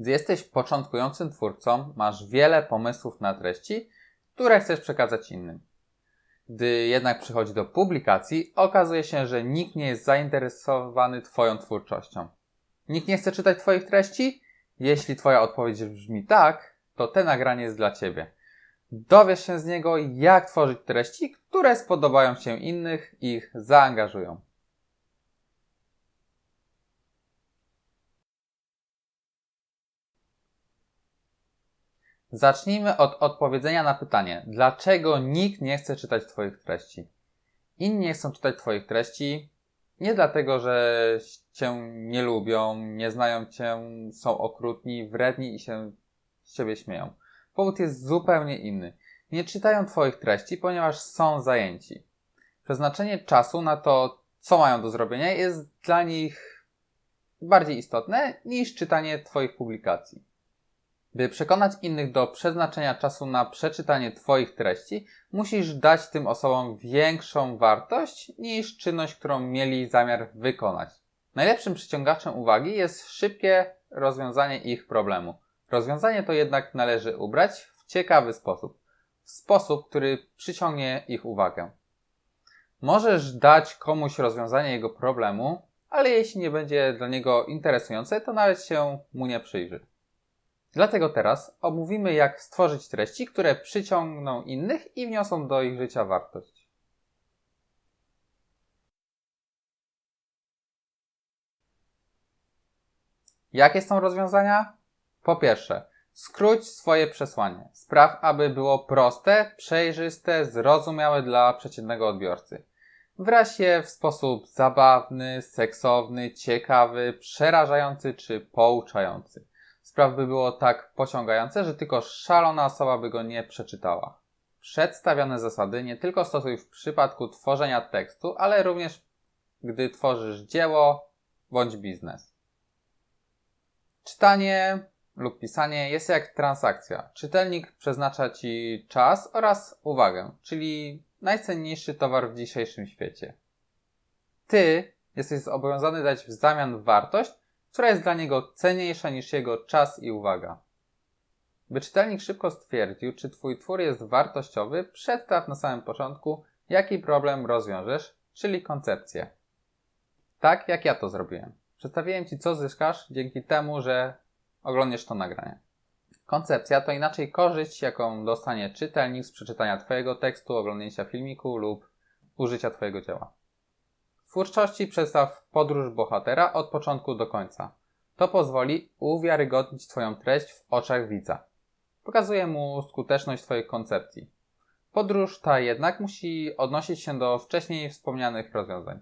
Gdy jesteś początkującym twórcą, masz wiele pomysłów na treści, które chcesz przekazać innym. Gdy jednak przychodzi do publikacji, okazuje się, że nikt nie jest zainteresowany Twoją twórczością. Nikt nie chce czytać Twoich treści? Jeśli Twoja odpowiedź brzmi tak, to te nagranie jest dla Ciebie. Dowiesz się z niego, jak tworzyć treści, które spodobają się innych i ich zaangażują. Zacznijmy od odpowiedzenia na pytanie, dlaczego nikt nie chce czytać Twoich treści. Inni nie chcą czytać Twoich treści nie dlatego, że Cię nie lubią, nie znają Cię, są okrutni, wredni i się z Ciebie śmieją. Powód jest zupełnie inny. Nie czytają Twoich treści, ponieważ są zajęci. Przeznaczenie czasu na to, co mają do zrobienia, jest dla nich bardziej istotne niż czytanie Twoich publikacji. By przekonać innych do przeznaczenia czasu na przeczytanie Twoich treści, musisz dać tym osobom większą wartość niż czynność, którą mieli zamiar wykonać. Najlepszym przyciągaczem uwagi jest szybkie rozwiązanie ich problemu. Rozwiązanie to jednak należy ubrać w ciekawy sposób. W sposób, który przyciągnie ich uwagę. Możesz dać komuś rozwiązanie jego problemu, ale jeśli nie będzie dla niego interesujące, to nawet się mu nie przyjrzy. Dlatego teraz omówimy, jak stworzyć treści, które przyciągną innych i wniosą do ich życia wartość. Jakie są rozwiązania? Po pierwsze, skróć swoje przesłanie. Spraw, aby było proste, przejrzyste, zrozumiałe dla przeciętnego odbiorcy. Wraź je w sposób zabawny, seksowny, ciekawy, przerażający czy pouczający spraw by było tak pociągające, że tylko szalona osoba by go nie przeczytała. Przedstawione zasady nie tylko stosuj w przypadku tworzenia tekstu, ale również gdy tworzysz dzieło bądź biznes. Czytanie lub pisanie jest jak transakcja. Czytelnik przeznacza ci czas oraz uwagę, czyli najcenniejszy towar w dzisiejszym świecie. Ty jesteś zobowiązany dać w zamian wartość, która jest dla niego cenniejsza niż jego czas i uwaga. By czytelnik szybko stwierdził, czy Twój twór jest wartościowy, przedstaw na samym początku, jaki problem rozwiążesz, czyli koncepcję. Tak jak ja to zrobiłem. Przedstawiłem Ci, co zyskasz dzięki temu, że oglądasz to nagranie. Koncepcja to inaczej korzyść, jaką dostanie czytelnik z przeczytania Twojego tekstu, oglądnięcia filmiku lub użycia Twojego dzieła. Twórczości przedstaw podróż bohatera od początku do końca. To pozwoli uwiarygodnić Twoją treść w oczach widza. Pokazuje mu skuteczność Twoich koncepcji. Podróż ta jednak musi odnosić się do wcześniej wspomnianych rozwiązań.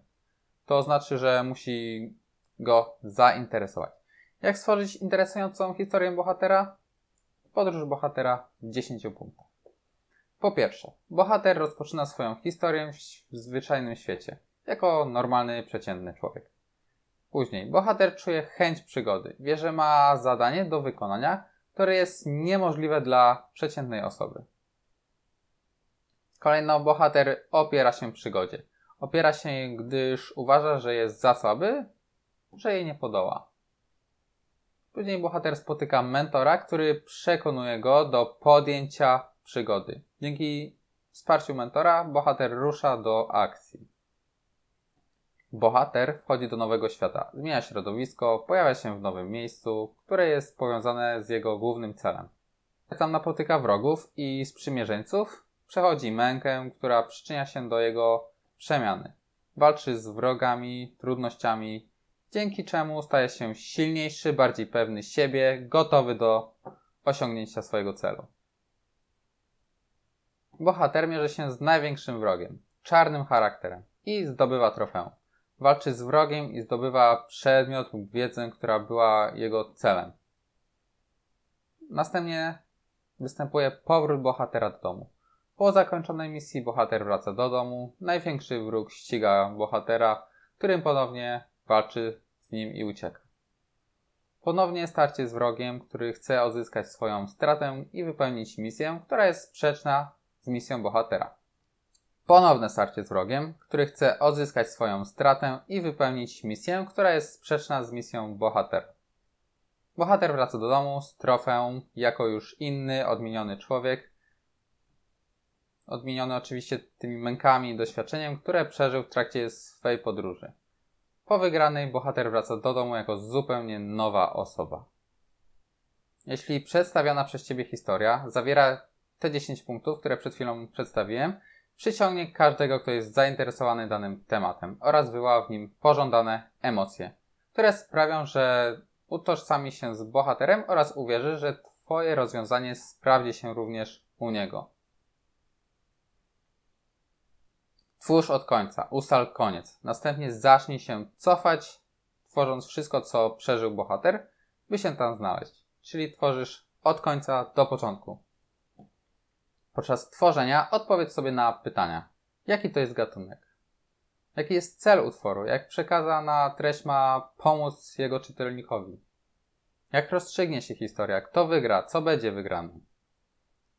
To znaczy, że musi go zainteresować. Jak stworzyć interesującą historię bohatera? Podróż bohatera w 10 punktach. Po pierwsze, bohater rozpoczyna swoją historię w zwyczajnym świecie jako normalny, przeciętny człowiek. Później bohater czuje chęć przygody, wie, że ma zadanie do wykonania, które jest niemożliwe dla przeciętnej osoby. Kolejno bohater opiera się przygodzie. Opiera się gdyż uważa, że jest za słaby, że jej nie podoła. Później bohater spotyka mentora, który przekonuje go do podjęcia przygody. Dzięki wsparciu mentora bohater rusza do akcji. Bohater wchodzi do nowego świata, zmienia środowisko, pojawia się w nowym miejscu, które jest powiązane z jego głównym celem. Tam napotyka wrogów i sprzymierzeńców, przechodzi mękę, która przyczynia się do jego przemiany. Walczy z wrogami, trudnościami, dzięki czemu staje się silniejszy, bardziej pewny siebie, gotowy do osiągnięcia swojego celu. Bohater mierzy się z największym wrogiem, czarnym charakterem i zdobywa trofeum walczy z wrogiem i zdobywa przedmiot lub wiedzę, która była jego celem. Następnie występuje powrót bohatera do domu. Po zakończonej misji bohater wraca do domu, największy wróg ściga bohatera, którym ponownie walczy z nim i ucieka. Ponownie starcie z wrogiem, który chce odzyskać swoją stratę i wypełnić misję, która jest sprzeczna z misją bohatera. Ponowne starcie z wrogiem, który chce odzyskać swoją stratę i wypełnić misję, która jest sprzeczna z misją bohatera. Bohater wraca do domu z trofeum jako już inny, odmieniony człowiek. Odmieniony oczywiście tymi mękami i doświadczeniem, które przeżył w trakcie swej podróży. Po wygranej bohater wraca do domu jako zupełnie nowa osoba. Jeśli przedstawiona przez Ciebie historia zawiera te 10 punktów, które przed chwilą przedstawiłem, przyciągnie każdego, kto jest zainteresowany danym tematem oraz wywoła w nim pożądane emocje, które sprawią, że utożsami się z bohaterem oraz uwierzy, że Twoje rozwiązanie sprawdzi się również u niego. Twórz od końca, ustal koniec. Następnie zacznij się cofać, tworząc wszystko, co przeżył bohater, by się tam znaleźć. Czyli tworzysz od końca do początku. Podczas tworzenia odpowiedz sobie na pytania. Jaki to jest gatunek? Jaki jest cel utworu? Jak przekazana treść ma pomóc jego czytelnikowi? Jak rozstrzygnie się historia? Kto wygra? Co będzie wygrane?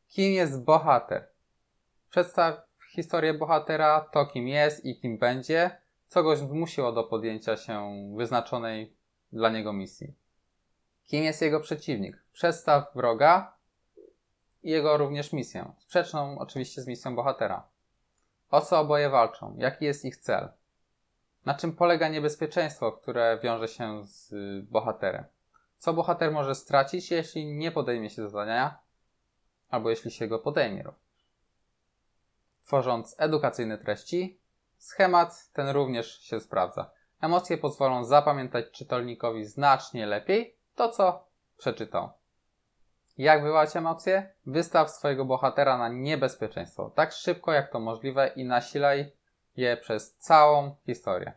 Kim jest bohater? Przedstaw historię bohatera, to kim jest i kim będzie, co go zmusiło do podjęcia się wyznaczonej dla niego misji. Kim jest jego przeciwnik? Przedstaw wroga i jego również misję, sprzeczną oczywiście z misją bohatera. O co oboje walczą? Jaki jest ich cel? Na czym polega niebezpieczeństwo, które wiąże się z bohaterem? Co bohater może stracić, jeśli nie podejmie się zadania, albo jeśli się go podejmie Tworząc edukacyjne treści, schemat ten również się sprawdza. Emocje pozwolą zapamiętać czytelnikowi znacznie lepiej to, co przeczytał. Jak wywołać emocje? Wystaw swojego bohatera na niebezpieczeństwo tak szybko jak to możliwe i nasilaj je przez całą historię.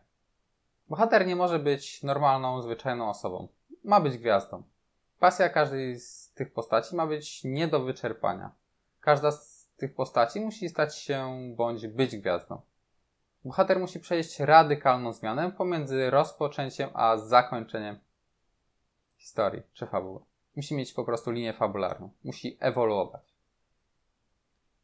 Bohater nie może być normalną, zwyczajną osobą. Ma być gwiazdą. Pasja każdej z tych postaci ma być nie do wyczerpania. Każda z tych postaci musi stać się bądź być gwiazdą. Bohater musi przejść radykalną zmianę pomiędzy rozpoczęciem a zakończeniem historii czy fabuły. Musi mieć po prostu linię fabularną. Musi ewoluować.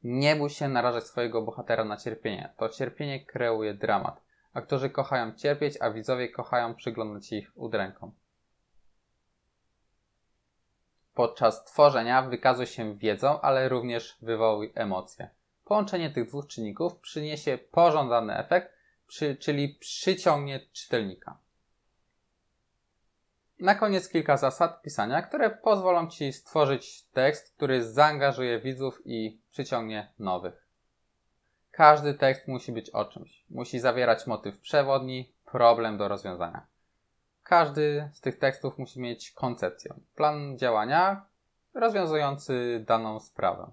Nie bój się narażać swojego bohatera na cierpienie. To cierpienie kreuje dramat. Aktorzy kochają cierpieć, a widzowie kochają przyglądać ich udrękom. Podczas tworzenia wykazuj się wiedzą, ale również wywołuj emocje. Połączenie tych dwóch czynników przyniesie pożądany efekt, czyli przyciągnie czytelnika. Na koniec kilka zasad pisania, które pozwolą Ci stworzyć tekst, który zaangażuje widzów i przyciągnie nowych. Każdy tekst musi być o czymś. Musi zawierać motyw przewodni, problem do rozwiązania. Każdy z tych tekstów musi mieć koncepcję, plan działania rozwiązujący daną sprawę.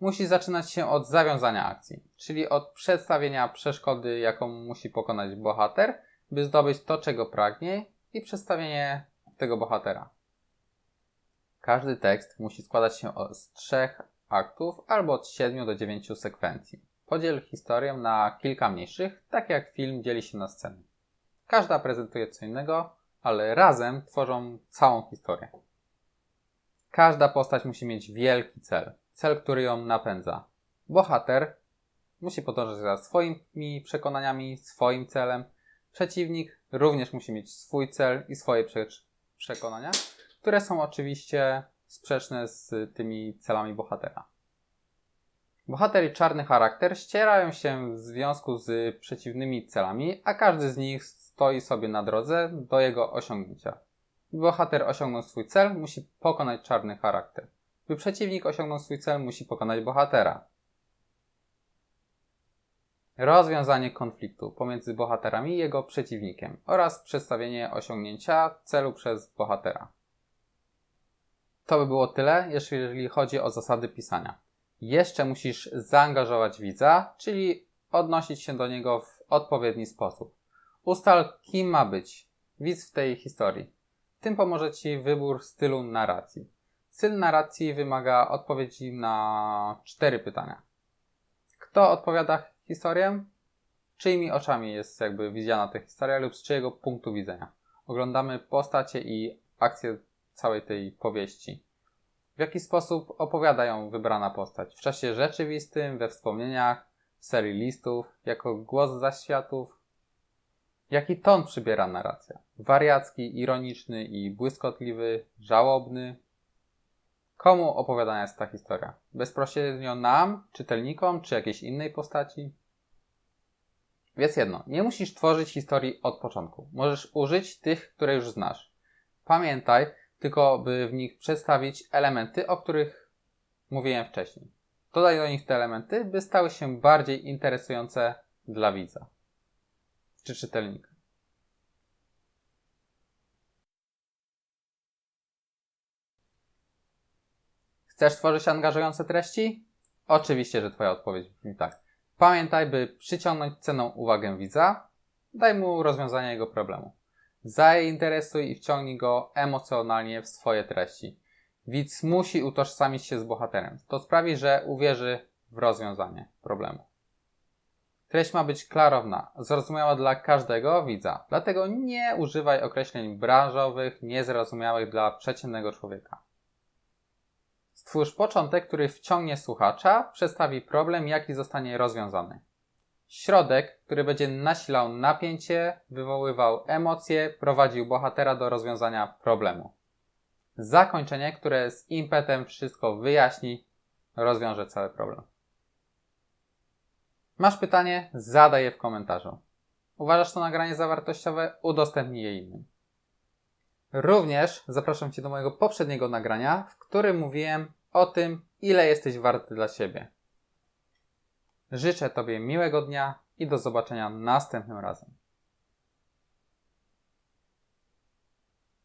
Musi zaczynać się od zawiązania akcji, czyli od przedstawienia przeszkody, jaką musi pokonać bohater, by zdobyć to, czego pragnie i przedstawienie tego bohatera. Każdy tekst musi składać się z trzech aktów albo od 7 do 9 sekwencji. Podziel historię na kilka mniejszych, tak jak film dzieli się na sceny. Każda prezentuje co innego, ale razem tworzą całą historię. Każda postać musi mieć wielki cel, cel, który ją napędza. Bohater musi podążać za swoimi przekonaniami, swoim celem. Przeciwnik również musi mieć swój cel i swoje przekonania, które są oczywiście sprzeczne z tymi celami bohatera. Bohater i czarny charakter ścierają się w związku z przeciwnymi celami, a każdy z nich stoi sobie na drodze do jego osiągnięcia. By bohater osiągnął swój cel, musi pokonać czarny charakter. By przeciwnik osiągnął swój cel, musi pokonać bohatera. Rozwiązanie konfliktu pomiędzy bohaterami i jego przeciwnikiem oraz przedstawienie osiągnięcia celu przez bohatera. To by było tyle, jeżeli chodzi o zasady pisania. Jeszcze musisz zaangażować widza, czyli odnosić się do niego w odpowiedni sposób. Ustal, kim ma być widz w tej historii. Tym pomoże Ci wybór stylu narracji. Styl narracji wymaga odpowiedzi na cztery pytania. Kto odpowiada historię? Czyimi oczami jest jakby widziana ta historia lub z czyjego punktu widzenia? Oglądamy postacie i akcje całej tej powieści. W jaki sposób opowiada ją wybrana postać? W czasie rzeczywistym, we wspomnieniach, w serii listów, jako głos zaświatów, Jaki ton przybiera narracja? Wariacki, ironiczny i błyskotliwy, żałobny? Komu opowiadana jest ta historia? Bezpośrednio nam, czytelnikom, czy jakiejś innej postaci? Więc jedno, nie musisz tworzyć historii od początku. Możesz użyć tych, które już znasz. Pamiętaj tylko, by w nich przedstawić elementy, o których mówiłem wcześniej. Dodaj do nich te elementy, by stały się bardziej interesujące dla widza czy czytelnika. Chcesz tworzyć angażujące treści? Oczywiście, że Twoja odpowiedź brzmi tak. Pamiętaj, by przyciągnąć ceną uwagę widza, daj mu rozwiązanie jego problemu. Zainteresuj i wciągnij go emocjonalnie w swoje treści. Widz musi utożsamić się z bohaterem. To sprawi, że uwierzy w rozwiązanie problemu. Treść ma być klarowna, zrozumiała dla każdego widza, dlatego nie używaj określeń branżowych, niezrozumiałych dla przeciętnego człowieka. Stwórz początek, który wciągnie słuchacza, przedstawi problem, jaki zostanie rozwiązany. Środek, który będzie nasilał napięcie, wywoływał emocje, prowadził bohatera do rozwiązania problemu. Zakończenie, które z impetem wszystko wyjaśni, rozwiąże cały problem. Masz pytanie? Zadaj je w komentarzu. Uważasz to nagranie za wartościowe? Udostępnij je innym. Również zapraszam Cię do mojego poprzedniego nagrania, w którym mówiłem o tym, ile jesteś warty dla siebie. Życzę Tobie miłego dnia i do zobaczenia następnym razem.